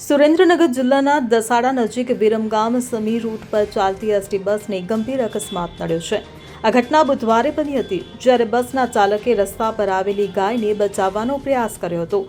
સુરેન્દ્રનગર જિલ્લાના દસાડા નજીક વિરમગામ સમી રૂટ પર ચાલતી એસટી બસને ગંભીર અકસ્માત નડ્યો છે. આ ઘટના બુધવારે બની હતી, જ્યારે બસના ચાલકે રસ્તા પર આવેલી ગાયને બચાવવાનો પ્રયાસ કર્યો હતો.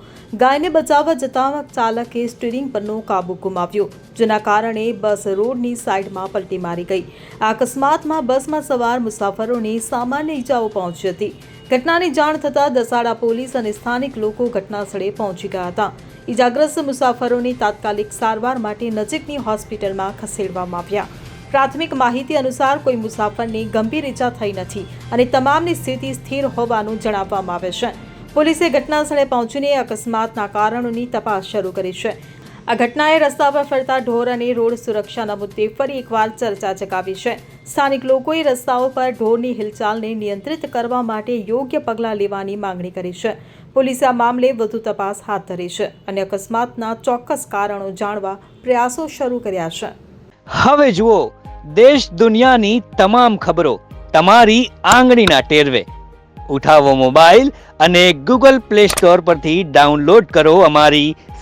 ગાયને બચાવવા જતાં ચાલકે સ્ટીરિંગ પરનો કાબુ ગુમાવ્યો, જેના કારણે બસ રોડની સાઈડમાં પલટી મારી ગઈ. આ અકસ્માતમાં બસમાં સવાર મુસાફરોને સામાન્ય ઈજાઓ પહોંચી હતી. ઘટનાની જાણ થતાં દસાડા પોલીસ અને સ્થાનિક લોકો ઘટનાસ્થળે પહોંચી ગયા હતા. ઈજાગ્રસ્ત મુસાફરોની તાત્કાલિક સારવાર માટે નજીકની હોસ્પિટલમાં ખસેડવામાં આવ્યા. પ્રાથમિક માહિતી અનુસાર કોઈ મુસાફરને ગંભીર ઈજા થઈ નથી અને તમામની સ્થિતિ સ્થિર હોવાનું જણાવવામાં આવે છે. પોલીસે ઘટનાસ્થળે પહોંચીને અકસ્માતના કારણોની તપાસ શરૂ કરી છે. આ ઘટનાએ રસ્તા પર ફરતા ઢોર અને રોડ સુરક્ષાના મુદ્દે ફરી એકવાર ચર્ચા ચકાવી છે. સ્થાનિક લોકોએ રસ્તાઓ પર ઢોરની હિલચાલને નિયંત્રિત કરવા માટે યોગ્ય પગલાં લેવાની માંગણી કરી છે. પોલીસે આ મામલે વધુ તપાસ હાથ ધરી છે અને અકસ્માતના ચોક્કસ કારણો જાણવા પ્રયાસો શરૂ કર્યા છે. હવે જુઓ, દેશ દુનિયાની તમામ ખબરો તમારી આંગળીના ટેરવે. ઉઠાવો મોબાઈલ અને ગૂગલ પ્લે સ્ટોર પરથી ડાઉનલોડ કરો અમારી